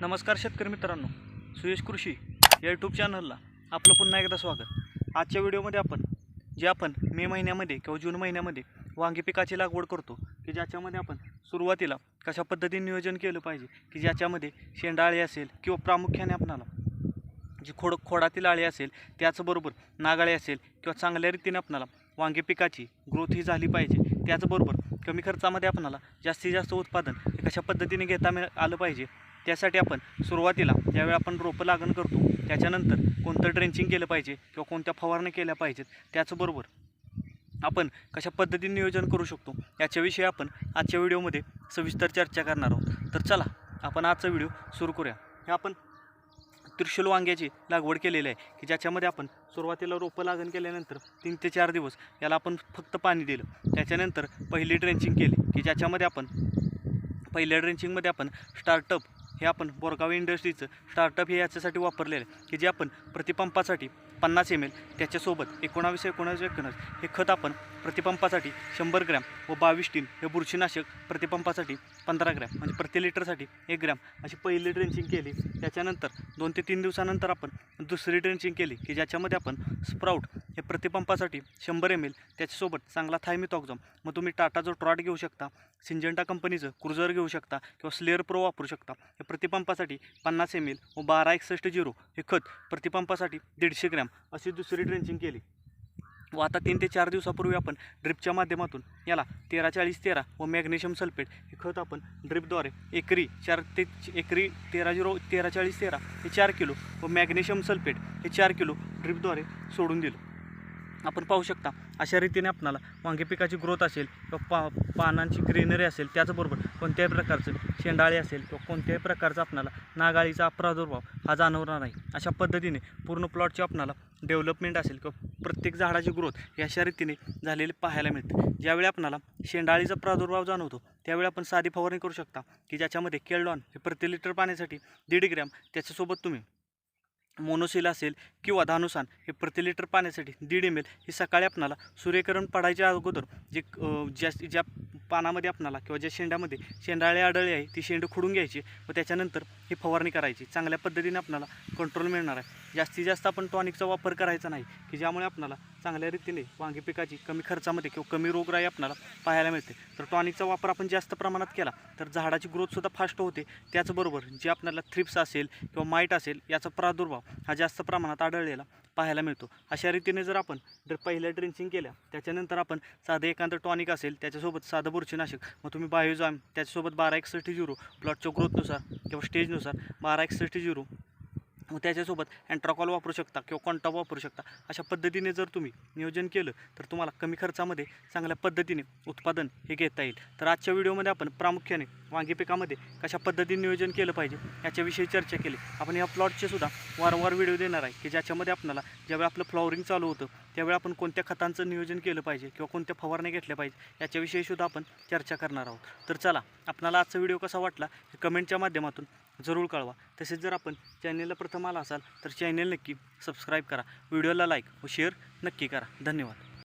नमस्कार शेतकरी मित्रांनो सुयश कृषी या यूट्यूब चॅनलला आपलं पुन्हा एकदा स्वागत. आजच्या व्हिडिओमध्ये आपण जे आपण मे महिन्यामध्ये किंवा जून महिन्यामध्ये वांगी पिकाची लागवड करतो की ज्याच्यामध्ये आपण सुरुवातीला कशा पद्धतीने नियोजन केलं पाहिजे की ज्याच्यामध्ये शेंडाळी असेल किंवा प्रामुख्याने आपणाला जी खोड खोडातील आळी असेल त्याचबरोबर नागाळी असेल किंवा चांगल्या रीतीने आपणाला वांगी पिकाची ग्रोथ ही झाली पाहिजे. त्याचबरोबर कमी खर्चामध्ये आपणाला जास्तीत जास्त उत्पादन हे कशा पद्धतीने घेता मिळ आलं पाहिजे त्यासाठी आपण सुरुवातीला ज्यावेळी आपण रोपं लागण करतो त्याच्यानंतर कोणतं ड्रेंचिंग केलं पाहिजे किंवा कोणत्या फवारण्या केल्या पाहिजेत त्याचबरोबर आपण कशा पद्धतीने नियोजन करू शकतो याच्याविषयी आपण आजच्या व्हिडिओमध्ये सविस्तर चर्चा करणार आहोत. तर चला आपण आजचा व्हिडिओ सुरू करूया. हे आपण त्रिशूल वांग्याची लागवड केलेली आहे की ज्याच्यामध्ये आपण सुरुवातीला रोपं लागण केल्यानंतर तीन ते चार दिवस याला आपण फक्त पाणी दिलं. त्याच्यानंतर पहिली ड्रेंचिंग केली की ज्याच्यामध्ये आपण पहिल्या ड्रेंचिंगमध्ये आपण स्टार्टअप हे आपण बोरगाव इंडस्ट्रीचं स्टार्टअप हे याच्यासाठी वापरलेलं आहे की जे आपण प्रतिपंपासाठी पन्नास एम एल त्याच्यासोबत एकोणावीस एकोणावीस एकोणास हे खत आपण प्रतिपंपासाठी शंभर ग्रॅम व बावीस टीन हे बुरशीनाशक प्रतिपंपासाठी पंधरा ग्रॅम म्हणजे प्रति लिटरसाठी एक ग्रॅम अशी पहिली ड्रेंचिंग केली. त्याच्यानंतर दोन ते तीन दिवसानंतर आपण दुसरी ड्रेंचिंग केली की ज्याच्यामध्ये आपण स्प्राऊट हे प्रतिपंपासाठी शंभर एम एल त्याच्यासोबत चांगला थायमिथॉक्झम मग तुम्ही टाटा जो ट्रॉट घेऊ शकता सिंजंटा कंपनीचं क्रुझर घेऊ शकता किंवा स्लेअर प्रो वापरू शकता. हे प्रतिपंपासाठी पन्नास एम एल व बारा एकसष्ट झिरो हे खत प्रतिपंपासाठी दीडशे ग्रॅम अशी दुसरी ड्रेंचिंग केली. व आता तीन ते चार दिवसापूर्वी आपण ड्रिपच्या माध्यमातून याला तेरा चाळीस तेरा व मॅग्नेशियम सल्फेट हे खत आपण ड्रिपद्वारे एकरी चार ते एकरी तेरा झिरो तेरा चाळीस तेरा हे चार किलो व मॅग्नेशियम सल्फेट हे चार किलो ड्रिपद्वारे सोडून दिलं. आपण पाहू शकता अशा रीतीने आपणाला वांगे पिकाची ग्रोथ असेल किंवा पा पानांची ग्रीनरी असेल त्याचबरोबर कोणत्याही प्रकारचं शेंडाळी असेल किंवा कोणत्याही प्रकारचा आपणाला नागाळीचा प्रादुर्भाव हा जाणवणार नाही. अशा पद्धतीने पूर्ण प्लॉटची आपणाला डेव्हलपमेंट असेल किंवा प्रत्येक झाडाची ग्रोथ ही अशा रीतीने झालेली पाहायला मिळते. ज्यावेळी आपणाला शेंडाळीचा प्रादुर्भाव जाणवतो त्यावेळी आपण साधी फवारणी करू शकता की ज्याच्यामध्ये केल्डॉन हे प्रति लिटर पाण्यासाठी दीड ग्रॅम त्याच्यासोबत तुम्ही मोनोसिल असेल किंवा धानुसान हे प्रति लिटर पाण्यासाठी दीड एम एल ही सकाळी आपणाला सूर्यकरण पडायच्या अगोदर जे ज्या ज्या पानामध्ये आपणाला किंवा ज्या शेंड्यामध्ये शेंडाळे आढळले आहे ती शेंड खुडून घ्यायची व त्याच्यानंतर ही फवारणी करायची. चांगल्या पद्धतीने आपणाला कंट्रोल मिळणार आहे. जास्तीत जास्त आपण टॉनिकचा वापर करायचा नाही की ज्यामुळे आपणाला चांगल्या रीतीने वांगी पिकाची कमी खर्चामध्ये किंवा कमी रोगराई आपणाला पाहायला मिळते. तर टॉनिकचा वापर आपण जास्त प्रमाणात केला तर झाडाची ग्रोथसुद्धा फास्ट होते. त्याचबरोबर जे आपल्याला थ्रिप्स असेल किंवा माईट असेल याचा प्रादुर्भाव हा जास्त प्रमाणात आढळलेला पाहायला मिळतो. अशा रीतीने जर आपण जर पहिल्या ड्रिंचिंग केल्या त्याच्यानंतर आपण साधं एखादं टॉनिक असेल त्याच्यासोबत साधं बुरशीनाशक मग तुम्ही बायोजाम त्याच्यासोबत बारा एकसष्ट झिरो प्लॉटच्या ग्रोथनुसार किंवा स्टेजनुसार बारा एकसष्ट झिरो त्याच्यासोबत अँट्राकॉल वापरू शकता किंवा कॉन्टॉप वापरू शकता. अशा पद्धतीने जर तुम्ही नियोजन केलं तर तुम्हाला कमी खर्चामध्ये चांगल्या पद्धतीने उत्पादन हे घेता येईल. तर आजच्या व्हिडिओमध्ये आपण प्रामुख्याने वांगी पिकामध्ये कशा पद्धतीने नियोजन केलं पाहिजे याच्याविषयी चर्चा केली. आपण या प्लॉटचे सुद्धा वारंवार व्हिडिओ देणार आहे की ज्याच्यामध्ये आपल्याला ज्यावेळी आपलं फ्लॉवरिंग चालू होतं त्यावेळी आपण कोणत्या खतांचं नियोजन केलं पाहिजे किंवा कोणत्या फवारण्या घेतल्या पाहिजे याच्याविषयी सुद्धा आपण चर्चा करणार आहोत. तर चला आपणाला आजचा व्हिडिओ कसा वाटला हे कमेंटच्या माध्यमातून जरूर कळवा. तसेच जर आपण चॅनेलला प्रथम आला असाल तर चॅनेल नक्की सबस्क्राईब करा. व्हिडिओला लाईक व शेअर नक्की करा. धन्यवाद.